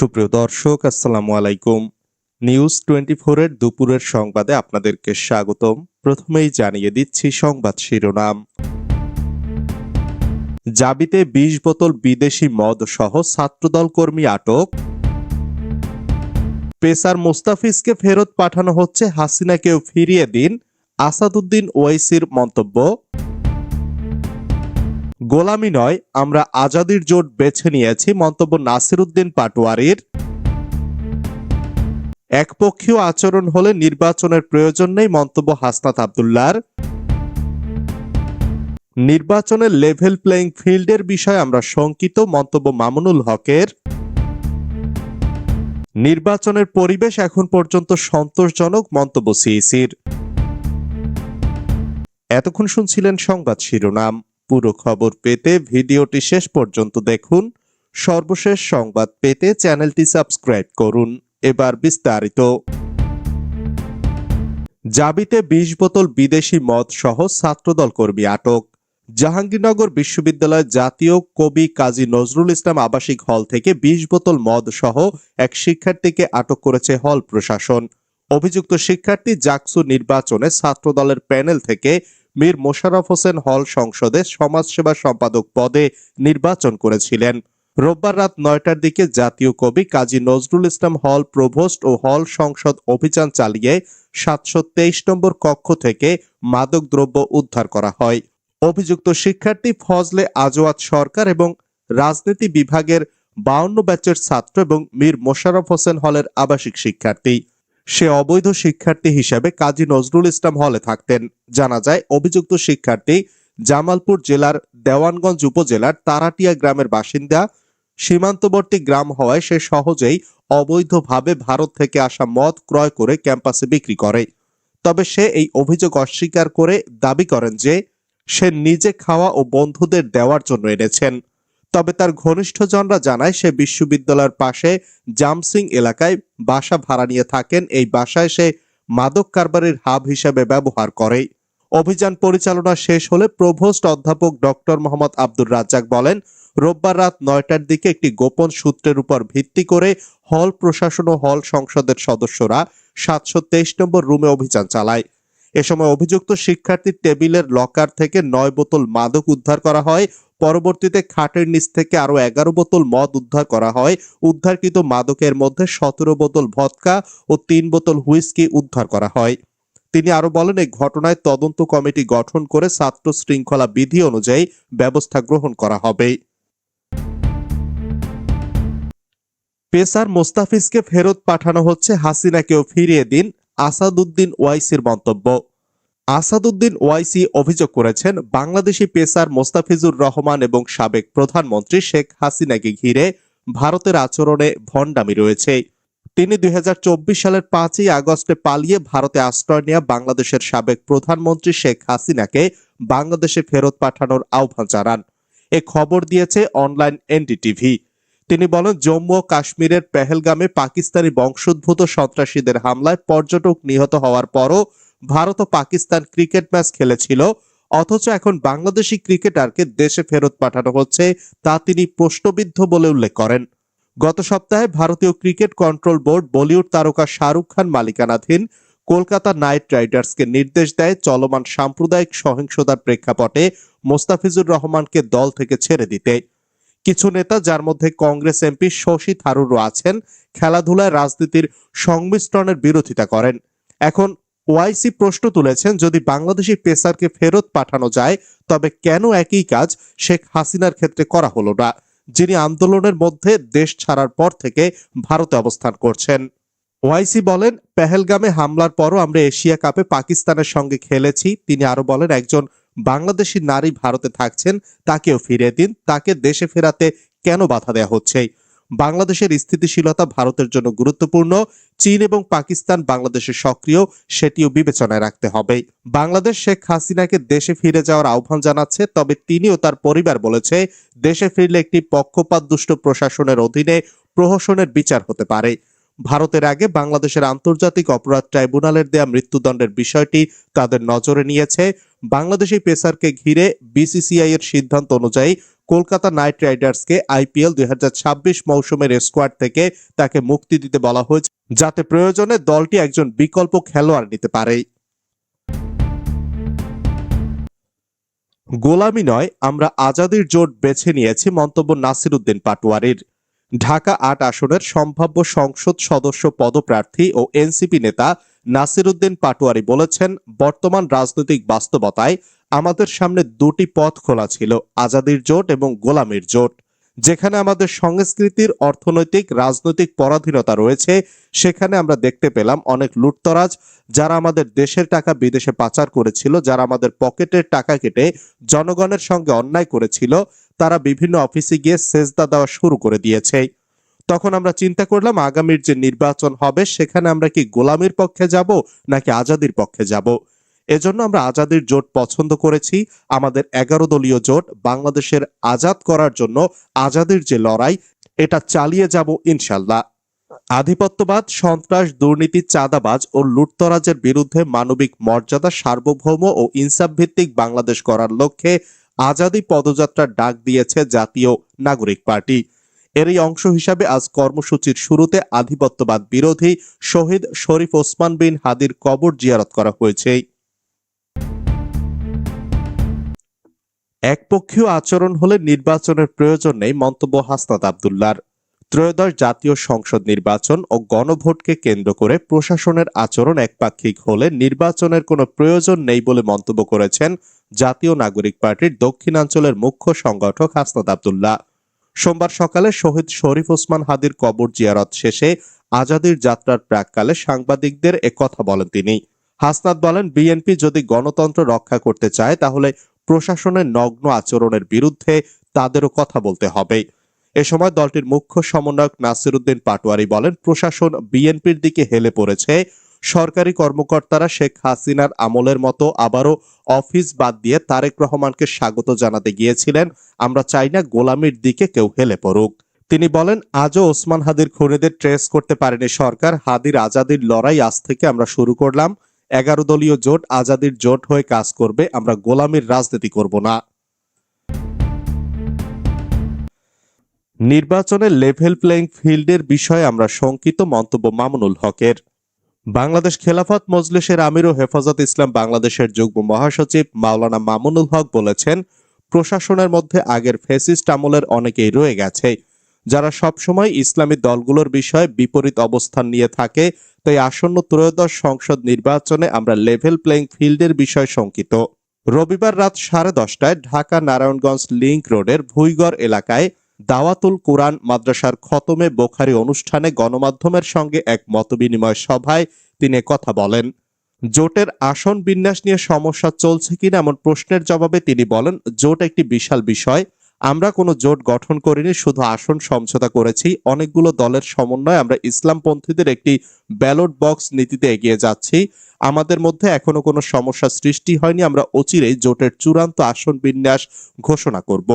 সুপ্রিয় দর্শক, আসসালামু আলাইকুম। নিউজ টোয়েন্টি এর দুপুরের সংবাদে আপনাদেরকে স্বাগতম। প্রথমেই জানিয়ে দিচ্ছি সংবাদ শিরোনাম। জাবিতে বিশ বোতল বিদেশি মদ সহ ছাত্রদল কর্মী আটক। পেসার মুস্তাফিজকে ফেরত পাঠানো হচ্ছে হাসিনাকেও ফিরিয়ে দিন আসাদুদ্দিন ওয়াইসির মন্তব্য। গোলামি নয়, আমরা আজাদির জোট বেছে নিয়েছি, মন্তব্য নাসিরুদ্দিন পাটোয়ারির। একপক্ষীয় আচরণ হলে নির্বাচনের প্রয়োজন নেই, মন্তব্য হাসনাত আবদুল্লার নির্বাচনের লেভেল প্লেইং ফিল্ডের বিষয়ে আমরা শঙ্কিত, মন্তব্য মামুনুল হকের। নির্বাচনের পরিবেশ এখন পর্যন্ত সন্তোষজনক, মন্তব্য সিইসির। এতক্ষণ শুনছিলেন সংবাদ শিরোনাম। পুরো খবর পেতে ভিডিওটি শেষ পর্যন্ত দেখুন। সর্বশেষ সংবাদ পেতে চ্যানেলটি সাবস্ক্রাইব করুন। এবার বিস্তারিত। জাবিতে বিশ বোতল বিদেশি মদ সহ ছাত্রদল কর্মী আটক। জাহাঙ্গীরনগর বিশ্ববিদ্যালয় জাতীয় কবি কাজী নজরুল ইসলাম আবাসিক হল থেকে বিশ বোতল মদ সহ এক শিক্ষার্থীকে আটক করেছে হল প্রশাসন। অভিযুক্ত শিক্ষার্থী জাকসু নির্বাচনে ছাত্রদলের প্যানেল থেকে মীর মোশাররফ হোসেন হল সংসদে সমাজসেবা সম্পাদক পদে নির্বাচন করেছিলেন। রোববার রাত নয়টার দিকে জাতীয় কবি কাজী নজরুল ইসলাম হল প্রভোস্ট ও হল সংসদ অভিযান চালিয়ে সাতশো তেইশ নম্বর কক্ষ থেকে মাদকদ্রব্য উদ্ধার করা হয়। অভিযুক্ত শিক্ষার্থী ফজলে আজওয়াত সরকার এবং রাজনীতি বিভাগের বাউন্ন ব্যাচের ছাত্র এবং মীর মোশাররফ হোসেন হলের আবাসিক শিক্ষার্থী। সে অবৈধ শিক্ষার্থী হিসেবে কাজী নজরুল ইসলাম হলে থাকতেন। জানা যায়, অভিযুক্ত শিক্ষার্থী জামালপুর জেলার দেওয়ানগঞ্জ উপজেলার তারাটিয়া গ্রামের বাসিন্দা। সীমান্তবর্তী গ্রাম হওয়ায় সে সহজেই অবৈধভাবে ভারত থেকে আসা মদ ক্রয় করে ক্যাম্পাসে বিক্রি করে। তবে সে এই অভিযোগ অস্বীকার করে দাবি করেন যে, সে নিজে খাওয়া ও বন্ধুদের দেওয়ার জন্য এনেছেন। তবে তার ঘনিষ্ঠজনরা জানায় সে বিশ্ববিদ্যালয়ের পাশে জামসিং এলাকায় বাসা ভাড়া নিয়ে থাকেন। এই বাসায় সে মাদক কারবারের হাব হিসেবে ব্যবহার করে। অভিযান পরিচালনা শেষ হলে প্রভোস্ট অধ্যাপক ডক্টর মোহাম্মদ আব্দুর রাজ্জাক বলেন, রোববার রাত নয়টার দিকে একটি গোপন সূত্রের উপর ভিত্তি করে হল প্রশাসন ও হল সংসদের সদস্যরা সাতশো তেইশ নম্বর রুমে অভিযান চালায়। এ সময় অভিযুক্ত শিক্ষার্থীর টেবিলের লকার থেকে নয় বোতল মাদক উদ্ধার করা হয়। পরবর্তীতে খাটের নিচ থেকে আরও এগারো বোতল মদ উদ্ধার করা হয়। উদ্ধারকৃত মাদকের মধ্যে সতেরো বোতল ভদকা ও তিন বোতল হুইস্কি উদ্ধার করা হয়। তিনি আরও বলেন, এই ঘটনায় তদন্ত কমিটি গঠন করে ছাত্র শৃঙ্খলা বিধি অনুযায়ী ব্যবস্থা গ্রহণ করা হবে। পেসার মোস্তাফিজকে ফেরত পাঠানো হচ্ছে, হাসিনাকেও ফিরিয়ে দিন আসাদুদ্দিন ওয়াইসির মন্তব্য। আসাদুদ্দিন ওয়াইসি অভিযোগ করেছেন, বাংলাদেশি পেসার মোস্তাফিজুর রহমান এবং সাবেক প্রধানমন্ত্রী শেখ হাসিনাকে ঘিরে ভারতের আচরণে ভণ্ডামি রয়েছে। তিনি দুই হাজার চব্বিশ সালের পাঁচই আগস্টে পালিয়ে ভারতে আশ্রয় নেওয়া বাংলাদেশের সাবেক প্রধানমন্ত্রী শেখ হাসিনাকে বাংলাদেশে ফেরত পাঠানোর আহ্বান জানান। এ খবর দিয়েছে অনলাইন এনডিটিভি। তিনি বলেন, জম্মু ও কাশ্মীরের পেহেলগামে পাকিস্তানি বংশোদ্ভূত সন্ত্রাসীদের হামলায় পর্যটক নিহত হওয়ার পরও ভারত ও পাকিস্তান ক্রিকেট ম্যাচ খেলেছিল, অথচ এখন বাংলাদেশি ক্রিকেটারকে দেশে ফেরত পাঠানো হচ্ছে, তা তিনি প্রশ্নবিদ্ধ বলে উল্লেখ করেন। গত সপ্তাহে ভারতীয় ক্রিকেট কন্ট্রোল বোর্ড বলিউড তারকা শাহরুখ খান মালিকানাধীন কলকাতা নাইট রাইডার্সকে নির্দেশ দেয় চলমান সাম্প্রদায়িক সহিংসতার প্রেক্ষাপটে মোস্তাফিজুর রহমানকে দল থেকে ছেড়ে দিতে। কিছু নেতা, যার মধ্যে কংগ্রেস এমপি শশী থারুরও আছেন, খেলাধুলায় রাজনীতির সংমিশ্রণের বিরোধিতা করেন। এখন ওয়াইসি প্রশ্ন তুলেছেন, যদি বাংলাদেশি পেসারকে ফেরত পাঠানো যায়, তবে কেন একই কাজ শেখ হাসিনার ক্ষেত্রে করা হলো না? যিনি আন্দোলনের মধ্যে দেশ ছাড়ার পর থেকে ভারতে অবস্থান করছেন। ওয়াইসি বলেন, পেহেলগামে হামলার পরও আমরা এশিয়া কাপে পাকিস্তানের সঙ্গে খেলেছি। তিনি আরও বলেন, একজন বাংলাদেশি নারী ভারতে থাকছেন, তাকেও ফিরিয়ে দিন, তাকে দেশে ফেরাতে কেন বাধা দেওয়া হচ্ছে? বাংলাদেশের স্থিতিশীলতা ভারতের জন্য গুরুত্বপূর্ণ, চীন এবং পাকিস্তান বাংলাদেশের সক্রিয়, সেটিও বিবেচনায় রাখতে হবে। বাংলাদেশ শেখ হাসিনাকে দেশে ফিরে যাওয়ার আহ্বান জানাচ্ছে, তবে তিনি ও তার পরিবার বলেছে, দেশে ফিরলে একটি পক্ষপাত দুষ্ট প্রশাসনের অধীনে প্রহসনের বিচার হতে পারে। ভারতের আগে বাংলাদেশের আন্তর্জাতিক অপরাধ ট্রাইব্যুনালের দেয়া মৃত্যুদণ্ডের বিষয়টি তাদের নজরে নিয়েছে। বাংলাদেশি পেসারকে ঘিরে বিসিসিআই এর সিদ্ধান্ত অনুযায়ী কলকাতা নাইট রাইডার্সকে আইপিএল দুই মৌসুমের স্কোয়াড থেকে তাকে মুক্তি দিতে বলা হয়েছে, যাতে প্রয়োজনে দলটি একজন বিকল্প খেলোয়াড় নিতে পারে। গোলামি নয়, আমরা আজাদির জোট বেছে নিয়েছি, মন্তব্য নাসিরুদ্দিন পাটোয়ারির। ঢাকা আট আসনের সম্ভাব্য সংসদ সদস্য পদপ্রার্থী ও এনসিপি নেতা নাসিরুদ্দিন পাটোয়ারি বলেছেন, বর্তমান রাজনৈতিক বাস্তবতায় আমাদের সামনে দুটি পথ খোলা ছিল, আজাদির জোট এবং গোলামির জোট। যেখানে আমাদের সংস্কৃতির অর্থনৈতিক, রাজনৈতিক পরাধীনতা রয়েছে, সেখানে আমরা দেখতে পেলাম অনেক লুটতরাজ যারা আমাদের দেশের টাকা বিদেশে পাচার করেছিল, যারা আমাদের পকেটের টাকা কেটে জনগণের সঙ্গে অন্যায় করেছিল, তারা বিভিন্ন অফিসে গিয়ে সেজদা দেওয়া শুরু করে দিয়েছে। তখন আমরা চিন্তা করলাম, আগামীর যে নির্বাচন হবে, সেখানে আমরা কি গোলামির পক্ষে যাব নাকি আজাদির পক্ষে যাব? এজন্য আমরা আজাদির জোট পছন্দ করেছি। আমাদের এগারো দলীয় জোট বাংলাদেশের আজাদ করার জন্য আজাদের যে লড়াই, এটা চালিয়ে যাব ইনশাল্লাহ। আধিপত্যবাদ, সন্ত্রাস, দুর্নীতি, চাঁদাবাজ ও লুটতরাজের বিরুদ্ধে মানবিক মর্যাদা, সার্বভৌম ও ইনসাফ ভিত্তিক বাংলাদেশ করার লক্ষ্যে আজাদি পদযাত্রার ডাক দিয়েছে জাতীয় নাগরিক পার্টি। এরই অংশ হিসাবে আজ কর্মসূচির শুরুতে আধিপত্যবাদ বিরোধী শহীদ শরীফ ওসমান বিন হাদির কবর জিয়ারত করা হয়েছে। একপক্ষীয় আচরণ হলে নির্বাচনের প্রয়োজন নেই মন্তব্য হাসনাত আবদুল্লার। ত্রয়োদশ জাতীয় সংসদ নির্বাচন ও গণভোটকে কেন্দ্র করে প্রশাসনের আচরণ একপাক্ষিক হলে নির্বাচনের কোনো প্রয়োজন নেই বলে মন্তব্য করেছেন জাতীয় নাগরিক পার্টির দক্ষিণাঞ্চলের মুখ্য সংগঠক হাসনাত আবদুল্লাহ। সোমবার সকালে শহীদ শরীফ ওসমান হাদির কবর জিয়ারত শেষে আজাদির যাত্রার প্রাককালে সাংবাদিকদের একথা বলেন তিনি। হাসনাত বলেন, বিএনপি যদি গণতন্ত্র রক্ষা করতে চায়, তাহলে প্রশাসনের নগ্ন আচরণের বিরুদ্ধে তাদেরও কথা বলতে হবে। এ সময় দলটির মুখ্য সমন্বয়ক নাসিরুদ্দিন পাটোয়ারি বলেন, প্রশাসন বিএনপির দিকে হেলে পড়েছে। সরকারি কর্মকর্তারা শেখ হাসিনার আমলের মতো আবারও অফিস বাদ দিয়ে তারেক রহমানকে স্বাগত জানাতে গিয়েছিলেন। আমরা চাই না গোলামির দিকে কেউ হেলে পড়ুক। তিনি বলেন, আজও ওসমান হাদির খুনিদের ট্রেস করতে পারেনি সরকার, হাদির আজাদির লড়াই আজ থেকে আমরা শুরু করলাম। এগারো দলীয় জোট আজাদির জোট হয়ে কাজ করবে, আমরা গোলামির রাজনীতি করব না। নির্বাচনে লেভেল প্লেইং ফিল্ডের বিষয়ে আমরা শঙ্কিত মন্তব্য মামুনুল হকের। বাংলাদেশ খেলাফত মজলিসের আমির ও হেফাজত ইসলাম বাংলাদেশের যুগ্ম মহাসচিব মাওলানা মামুনুল হক বলেছেন, প্রশাসনের মধ্যে আগের ফেসিস্ট আমলের অনেকেই রয়ে গেছে। যারা সবসময় ইসলামী দলগুলোর বিষয়ে বিপরীত অবস্থান নিয়ে থাকে, তাই আসন্ন ত্রয়োদশ সংসদ নির্বাচনে আমরা লেভেল প্লেইং ফিল্ডের বিষয় শঙ্কিত। রবিবার রাত সাড়ে দশটায় ঢাকা নারায়ণগঞ্জ লিংক রোডের ভুইগড় এলাকায় দাওয়াতুল কোরআন মাদ্রাসার খতমে বোখারি অনুষ্ঠানে গণমাধ্যমের সঙ্গে এক মতবিনিময় সভায় তিনি কথা বলেন। জোটের আসন বিন্যাস নিয়ে সমস্যা চলছে কিনা এমন প্রশ্নের জবাবে তিনি বলেন, জোট একটি বিশাল বিষয় আমরা কোনো জোট গঠন করিনি, শুধু আসন সমঝোতা করেছি। অনেকগুলো দলের সমন্বয়ে আমরা ইসলামপন্থীদের একটি ব্যালট বক্স নীতিতে এগিয়ে যাচ্ছি। আমাদের মধ্যে এখনও কোনো সমস্যা সৃষ্টি হয়নি। আমরা অচিরেই জোটের চূড়ান্ত আসন বিন্যাস ঘোষণা করব।